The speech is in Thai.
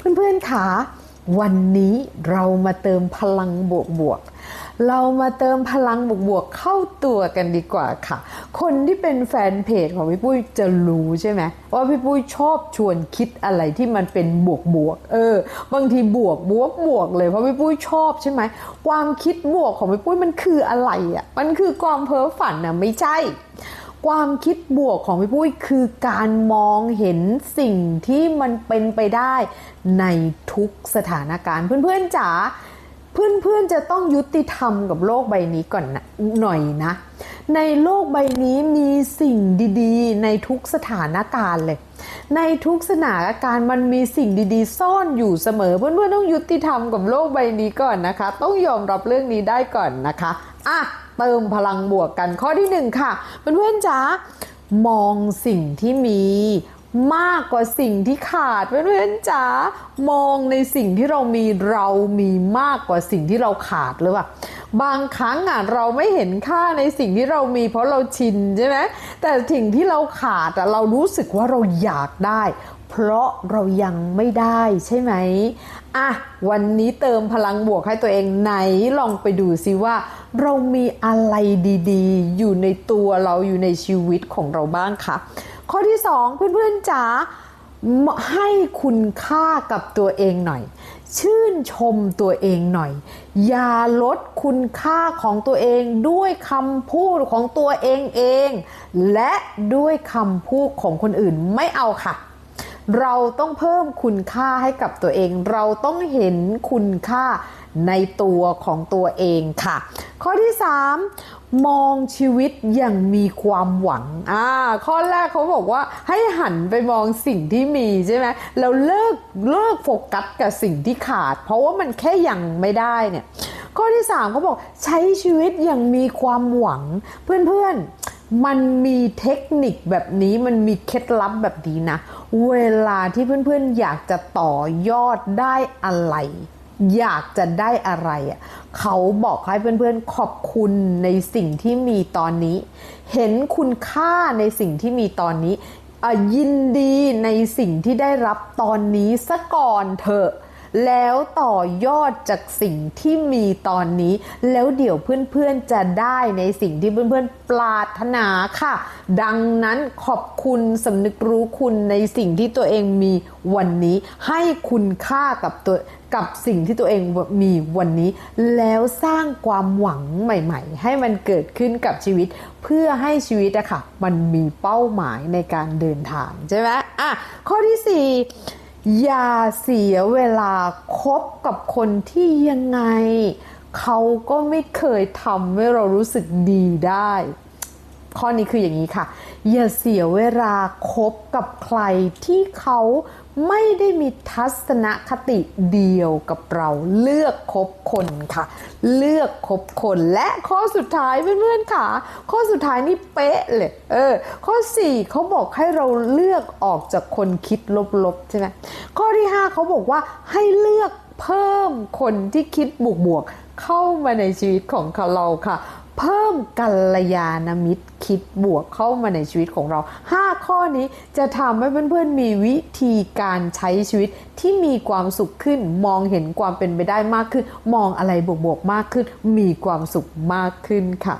เพื่อนๆคะวันนี้เรามาเติมพลังบวกๆเรามาเติมพลังบวกๆเข้าตัวกันดีกว่าค่ะ คนที่เป็นแฟนเพจของพี่ปุ้ยจะรู้ใช่ไหมว่าพี่ปุ้ยชอบชวนคิดอะไรที่มันเป็นบวกๆเออ บางทีบวกบวกบวกเลยเพราะพี่ปุ้ยชอบใช่ไหมความคิดบวกของพี่ปุ้ยมันคืออะไรอะ มันคือความเพ้อฝันน่ะไม่ใช่ ความคิดบวกของพี่ปุ้ยคือการมองเห็นสิ่งที่มันเป็นไปได้ในทุกสถานการณ์ เพื่อนๆจ๋าเพื่อนๆจะต้องยุติธรรมกับโลกใบนี้ก่อนนะหน่อยนะ ในโลกใบนี้มีสิ่งดีๆ ในทุกสถานการณ์เลย ในทุกสถานการณ์มันมีสิ่งดีๆ ซ่อนอยู่เสมอ เพื่อนๆต้องยุติธรรมกับโลกใบนี้ก่อนนะคะ ต้องยอมรับเรื่องนี้ได้ก่อนนะคะอะ เติมพลังบวกกันข้อที่หนึ่งค่ะเพื่อนๆจ๋ามองสิ่งที่มีมากกว่าสิ่งที่ขาดเพื่อนๆจ๋ามองในสิ่งที่เรามีเรามีมากกว่าสิ่งที่เราขาดหรือเปล่า บางครั้งอะเราไม่เห็นค่าในสิ่งที่เรามี เพราะเราชินใช่ไหมแต่สิ่งที่เราขาดอะเรารู้สึกว่าเราอยากได้ เพราะเรายังไม่ได้ใช่ไหมอะวันนี้เติมพลังบวกให้ตัวเองไหนลองไปดูซิว่า เรามีอะไรดีๆ อยู่ในตัวเราอยู่ในชีวิตของเราบ้างคะข้อที่สองเพื่อนๆจ๋าให้คุณค่ากับตัวเองหน่อย ชื่นชมตัวเองหน่อย อย่าลดคุณค่าของตัวเองด้วยคำพูดของตัวเองเอง และด้วยคำพูดของคนอื่นไม่เอาค่ะ เราต้องเพิ่มคุณค่าให้กับตัวเอง เราต้องเห็นคุณค่าในตัวของตัวเองค่ะ ข้อที่ 3 มองชีวิตอย่างมีความหวังอ่าข้อแรกเขาบอกว่าให้หันไปมองสิ่งที่มีใช่ไหมเราเลิกเลิกโฟกัสกับสิ่งที่ขาด เพราะว่ามันแค่ยังไม่ได้เนี่ยข้อที่3เขาบอกใช้ชีวิตอย่างมีความหวังเพื่อนๆ มันมีเทคนิคแบบนี้มันมีเคล็ดลับแบบนี้นะ เวลาที่เพื่อนๆอยากจะต่อยอดได้อะไร อยากจะได้อะไรอะเขาบอกให้เพื่อนๆขอบคุณในสิ่งที่มีตอนนี้ เห็นคุณค่าในสิ่งที่มีตอนนี้อะยินดีในสิ่งที่ได้รับตอนนี้ซะก่อนเถอะ แล้วต่อยอดจากสิ่งที่มีตอนนี้ แล้วเดี๋ยวเพื่อนๆจะได้ในสิ่งที่เพื่อนๆปรารถนาค่ะ ดังนั้นขอบคุณสำนึกรู้คุณในสิ่งที่ตัวเองมีวันนี้ ให้คุณค่ากับตัวกับสิ่งที่ตัวเองมีวันนี้ แล้วสร้างความหวังใหม่ ๆ ให้มันเกิดขึ้นกับชีวิต เพื่อให้ชีวิตอะค่ะ มันมีเป้าหมายในการเดินทางใช่ไหมอะข้อที่สี่ อย่าเสียเวลาคบกับคนที่ยังไง เขาก็ไม่เคยทำให้เรารู้สึกดีได้ ข้อนี้คืออย่างนี้ค่ะ อย่าเสียเวลาคบกับใครที่เขาไม่ได้มีทัศนคติเดียวกับเราเลือกคบคนค่ะ เลือกคบคนและข้อสุดท้ายเพื่อนๆค่ะ ข้อสุดท้ายนี่เป๊ะเลยเออข้อ 4เขาบอกให้เราเลือกออกจากคนคิดลบๆใช่ไหมข้อที่ 5เขาบอกว่าให้เลือกเพิ่มคนที่คิดบวกๆเข้ามาในชีวิตของเราค่ะ เพิ่มกัลยาณมิตรคิดบวกเข้ามาในชีวิตของเรา 5 ข้อนี้จะทำให้เพื่อนๆมีวิธีการใช้ชีวิตที่มีความสุขขึ้น มองเห็นความเป็นไปได้มากขึ้น มองอะไรบวกๆมากขึ้น มีความสุขมากขึ้นค่ะ